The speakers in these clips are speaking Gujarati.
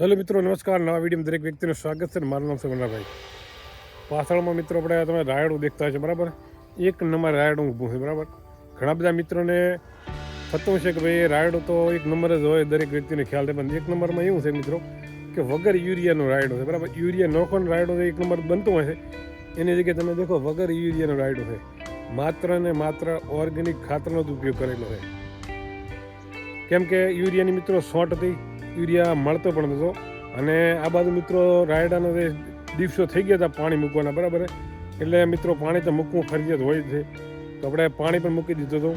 હેલો મિત્રો, નમસ્કાર. નવા વિડીયોમાં દરેક વ્યક્તિનું સ્વાગત છે મારું નામ છે પાછળમાં મિત્રો, આપણે તમે રાયડું દેખતા છે બરાબર? એક નંબર રાયડું ઊભું છે, બરાબર? ઘણા બધા મિત્રોને થતું છે કે ભાઈ, રાયડું તો એક નંબર જ હોય દરેક વ્યક્તિને ખ્યાલ છે પણ એક નંબરમાં એવું છે મિત્રો કે વગર યુરિયાનું રાયડું છે, બરાબર? યુરિયા નોખોનું રાયડું એક નંબર બનતું હોય છે. એની જગ્યાએ તમે દેખો, વગર યુરિયાનું રાયડું છે. માત્ર ને માત્ર ઓર્ગેનિક ખાતરનો જ ઉપયોગ કરેલો છે. કેમ કે યુરિયાની મિત્રો સોટ હતી. યુરિયા મળતો પણ નહોતો. અને આ બાજુ મિત્રો રાયડાનો જે દિવસો થઈ ગયા હતા પાણી મૂકવાના, બરાબર એટલે મિત્રો પાણી તો મૂકવું ફરજિયાત હોય છે. તો આપણે પાણી પણ મૂકી દીધું હતું.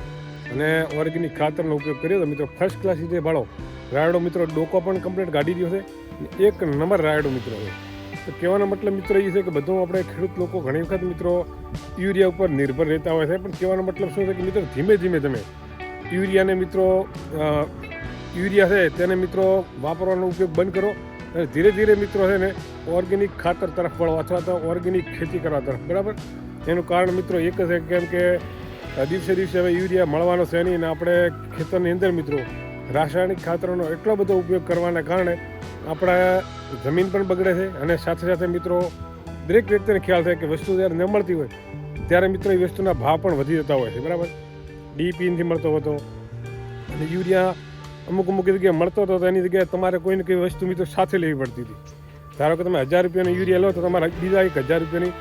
અને ઓર્ગેનિક ખાતરનો ઉપયોગ કર્યો હતો. મિત્રો ફર્સ્ટ ક્લાસ રીતે ભાળો રાયડો મિત્રો ડોકો પણ કમ્પ્લીટ કાઢી રહ્યો છે. એક નંબર રાયડો મિત્રો છે. તો કહેવાનો મતલબ મિત્રો એ છે કે બધું આપણે ખેડૂત લોકો ઘણી વખત મિત્રો યુરિયા ઉપર નિર્ભર રહેતા હોય છે. પણ કહેવાનો મતલબ શું છે કે મિત્રો ધીમે ધીમે તમે યુરિયાને મિત્રો યુરિયા છે, તેને મિત્રો વાપરવાનો ઉપયોગ બંધ કરો અને ધીરે ધીરે મિત્રો છે ને ઓર્ગેનિક ખાતર તરફ વળો અથવા તો ઓર્ગેનિક ખેતી કરવા તરફ, બરાબર? એનું કારણ મિત્રો એક છે કેમ કે દિવસે દિવસે હવે યુરિયા મળવાનો છે નહીં અને આપણે ખેતરની અંદર મિત્રો રાસાયણિક ખાતરોનો એટલો બધો ઉપયોગ કરવાના કારણે આપણા જમીન પણ બગડે છે અને સાથે સાથે મિત્રો દરેક વ્યક્તિને ખ્યાલ થાય કે વસ્તુ જ્યારે ન મળતી હોય ત્યારે મિત્રો એ વસ્તુના ભાવ પણ વધી જતા હોય છે, બરાબર? ડીપી નથી મળતો હતો અને યુરિયા અમુક અમુક જગ્યાએ મળતો હતો તો એની જગ્યાએ તમારે કોઈને કોઈ વસ્તુ મિત્રો સાથે લેવી પડતી હતી. ધારો કે તમે હજાર રૂપિયાનો યુરિયા લો તો તમારે બીજા એક હજાર રૂપિયાની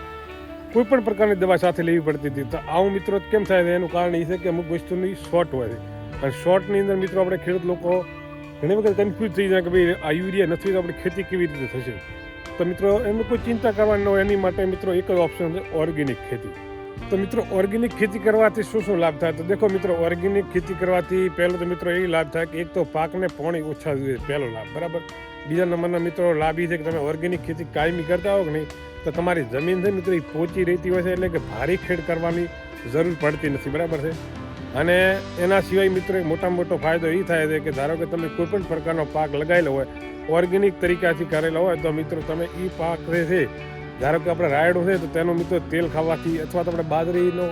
કોઈ પણ પ્રકારની દવા સાથે લેવી પડતી હતી. તો આવું મિત્રો કેમ થાય છે? એનું કારણ એ છે કે અમુક વસ્તુની શોર્ટ હોય છે. અને શોર્ટની અંદર મિત્રો આપણે ખેડૂત લોકો ઘણી વખત કન્ફ્યુઝ થઈ જાય કે ભાઈ આ યુરિયા નથી તો આપણે ખેતી કેવી રીતે થશે? તો મિત્રો એમને કોઈ ચિંતા કરવાની ન હોય. એની માટે મિત્રો એક જ ઓપ્શન છે ઓર્ગેનિક ખેતી. તો મિત્રો ઓર્ગેનિક ખેતી કરવાથી શું શું લાભ થાય? તો દેખો મિત્રો ઓર્ગેનિક ખેતી કરવાથી પહેલો તો મિત્રો એ લાભ થાય કે એક તો પાકને પાણી ઓછા જોઈએ, પહેલો લાભ, બરાબર? બીજા નંબરના મિત્રો, લાભ એ છે કે તમે ઓર્ગેનિક ખેતી કાયમી કરતા હો કે નહીં, તો તમારી જમીન છે મિત્રો એ પોચી રહેતી હોય છે, એટલે કે ભારી ખેડ કરવાની જરૂર પડતી નથી, બરાબર છે? અને એના સિવાય મિત્રો એક મોટા મોટો ફાયદો એ થાય છે કે ધારો કે તમે કોઈ પણ પ્રકારનો પાક લગાવેલો હોય ઓર્ગેનિક તરીકાથી કરેલો હોય, તો મિત્રો તમે એ પાક જે છે ધારો કે આપણે રાયડો છે તો તેનો મિત્રો તેલ ખાવાથી અથવા તો આપણે બાજરીનો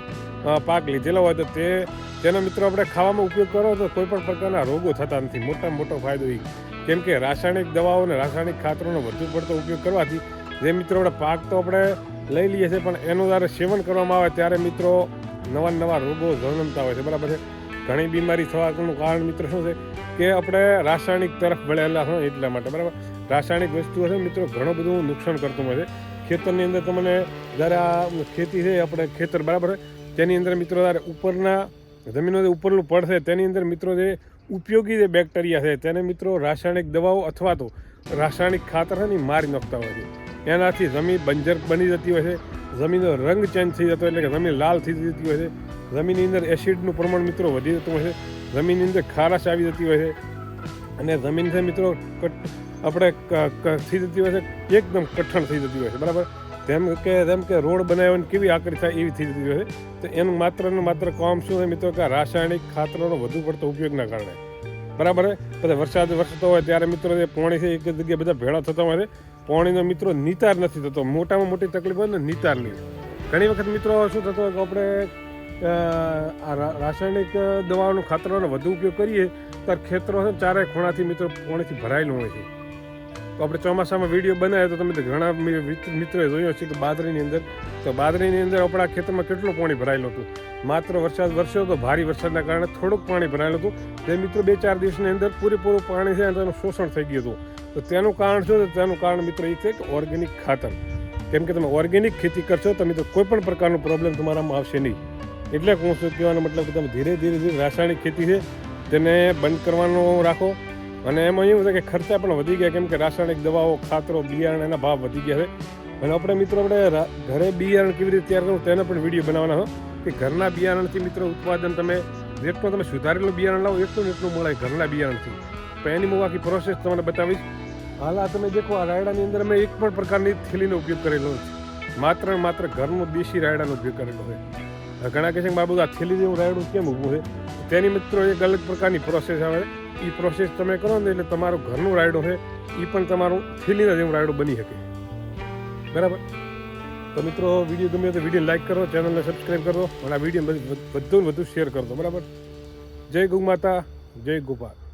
પાક લીધેલો હોય તો તે, તેનો મિત્રો આપણે ખાવામાં ઉપયોગ કરો તો કોઈ પણ પ્રકારના રોગો થતા નથી. મોટામાં મોટો ફાયદો એ કેમ કે રાસાયણિક દવાઓ અને રાસાયણિક ખાતરોનો વધુ પડતો ઉપયોગ કરવાથી જે મિત્રો આપણે પાક તો આપણે લઈ લઈએ છીએ, પણ એનું જ્યારે સેવન કરવામાં આવે ત્યારે મિત્રો નવા નવા રોગો જન્મતા હોય છે. બરાબર છે? ઘણી બીમારી થવાનું કારણ મિત્રો શું છે? કે આપણે રાસાયણિક તરફ વળેલા હોય એટલા માટે. બરાબર? રાસાયણિક વસ્તુઓ છે મિત્રો, ઘણું બધું નુકસાન કરતું હોય છે. ખેતરની અંદર તમને જ્યારે આ ખેતી છે, આપણે ખેતર બરાબર તેની અંદર મિત્રો જ્યારે ઉપરના જમીનો જે ઉપરનું પડ છે, તેની અંદર મિત્રો જે ઉપયોગી જે બેક્ટેરિયા છે, તેને મિત્રો રાસાયણિક દવાઓ અથવા તો રાસાયણિક ખાતર છે ને મારી નાખતા હોય છે. એનાથી જમીન બંજર બની જતી હોય છે, જમીનનો રંગ ચેન્જ થઈ જતો એટલે કે જમીન લાલ થઈ જતી હોય છે. જમીનની અંદર એસિડનું પ્રમાણ મિત્રો વધી જતું હોય છે. જમીનની અંદર ખારાશ આવી જતી હોય છે. અને જમીન છે મિત્રો આપણે થઈ જતી હોય છે, એકદમ કઠણ થઈ જતી હોય છે, બરાબર? જેમ કે જેમ કે રોડ બનાવ્યો ને કેવી આકરી થાય એવી થઈ જતી હોય છે. તો એનું માત્ર ને માત્ર કામ શું હોય મિત્રો? કે રાસાયણિક ખાતરોનો વધુ પડતો ઉપયોગના કારણે બરાબર? પછી વરસાદ વરસતો હોય ત્યારે મિત્રો જે પાણી છે, એક જગ્યાએ બધા ભેળા થતા હોય છે. પાણીનો મિત્રો નિતાર નથી થતો. મોટામાં મોટી તકલીફ હોય ને નિતારની. ઘણી વખત મિત્રો શું થતો હોય કે આપણે રાસાયણિક દવાઓનું ખાતરોનો વધુ ઉપયોગ કરીએ, ત્યારે ખેતરો છે ચારે ખૂણાથી મિત્રો પાણીથી ભરાયેલું હોય છે. તો આપણે ચોમાસામાં વીડિયો બનાવ્યો તો તમે તો ઘણા મિત્રોએ જોયો છે કે બાદરીની અંદર, તો બાદરીની અંદર આપણા ખેતરમાં કેટલું પાણી ભરાયેલું હતું? માત્ર વરસાદ વરસ્યો તો ભારે વરસાદના કારણે થોડુંક પાણી ભરાયેલું હતું. જે મિત્રો બે ચાર દિવસની અંદર પૂરેપૂરું પાણી છે તેનું શોષણ થઈ ગયું હતું. તો તેનું કારણ શું તેનું કારણ મિત્રો એ છે કે ઓર્ગેનિક ખાતર. કેમ કે તમે ઓર્ગેનિક ખેતી કરશો તમે તો કોઈ પણ પ્રકારનો પ્રોબ્લેમ તમારામાં આવશે નહીં. એટલે હું શું કહેવાનો મતલબ કે તમે ધીરે ધીરે ધીરે રાસાયણિક ખેતી છે તેને બંધ કરવાનું રાખો. અને એમાં એવું છે કે ખર્ચા પણ વધી ગયા. કેમ કે રાસાયણિક દવાઓ, ખાતરો, બિયારણ, એના ભાવ વધી ગયા છે. અને આપણે મિત્રો, આપણે ઘરે બિયારણ કેવી રીતે તૈયાર કરવું તેનો પણ વીડિયો બનાવવાનો હો કે ઘરના બિયારણથી મિત્રો, ઉત્પાદન તમે જેટલું તમે સુધારેલું બિયારણ લાવો, એટલું ને એટલું મળે ઘરના બિયારણથી. તો એની હું આખી પ્રોસેસ તમને બતાવીશ. હાલ આ તમે દેખો, આ રાયડાની અંદર અમે એક પણ પ્રકારની થેલીનો ઉપયોગ કરેલો નથી. માત્ર માત્ર ઘરનો દેશી રાયડાનો ઉપયોગ કરેલો હવે ઘણા કહે બાબુ આ થેલી જેવું રાયડું કેમ ઊભું છે? તેની મિત્રો એક અલગ પ્રકારની પ્રોસેસ આવે એ પ્રોસેસ તમે કરો ને એટલે તમારું ઘરનું રાયડું છે એ પણ તમારું થેલીના જેવું રાયડું બની શકે. બરાબર? તો મિત્રો, વીડિયો ગમે તો વીડિયો લાઈક કરો ચેનલને સબસ્ક્રાઈબ કરો અને આ વીડિયો વધુ વધુ શેર કરજો બરાબર? જય ગૌ માતા, જય ગોપાલ.